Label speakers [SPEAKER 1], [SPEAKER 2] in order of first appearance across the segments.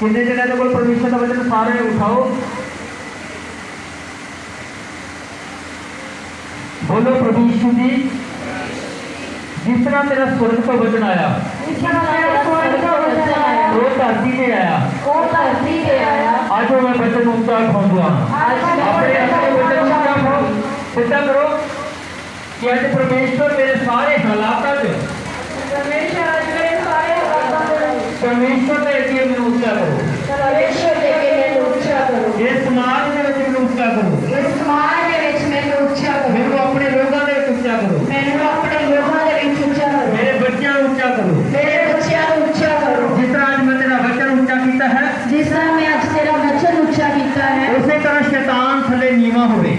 [SPEAKER 1] ਕਿੰਨੇ ਜਣਿਆਂ ਦੇ ਕੋਲ ਪਰਮਿਸ਼ਨ ਦਾ ਵਚਨ ਸਾਰੇ اٹھاؤ۔ بولو پربھو یشو جی جس طرح تیرا سورج کا وچن آیا وہ دھرتی سے آیا۔ آج میں بچن اونچا اٹھاؤں گا۔
[SPEAKER 2] اپنے اپنے بچن اونچا اٹھاؤ
[SPEAKER 1] سیدھا کرو۔ کہ اج پرمیشور میرے سارے حالات
[SPEAKER 2] جس طرح میں
[SPEAKER 1] اسی طرح شیتان تھلے نیواں ہوئے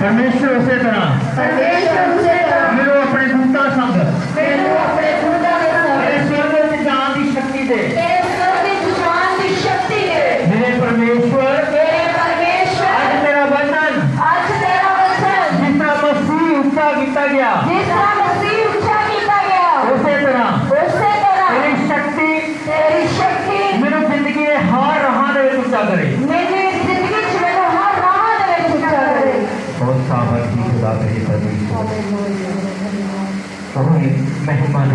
[SPEAKER 1] پرمیشور طرح میرے پرمیشور
[SPEAKER 2] اج
[SPEAKER 1] میرا ماں کی خدا میری بنی ہمیں مہمان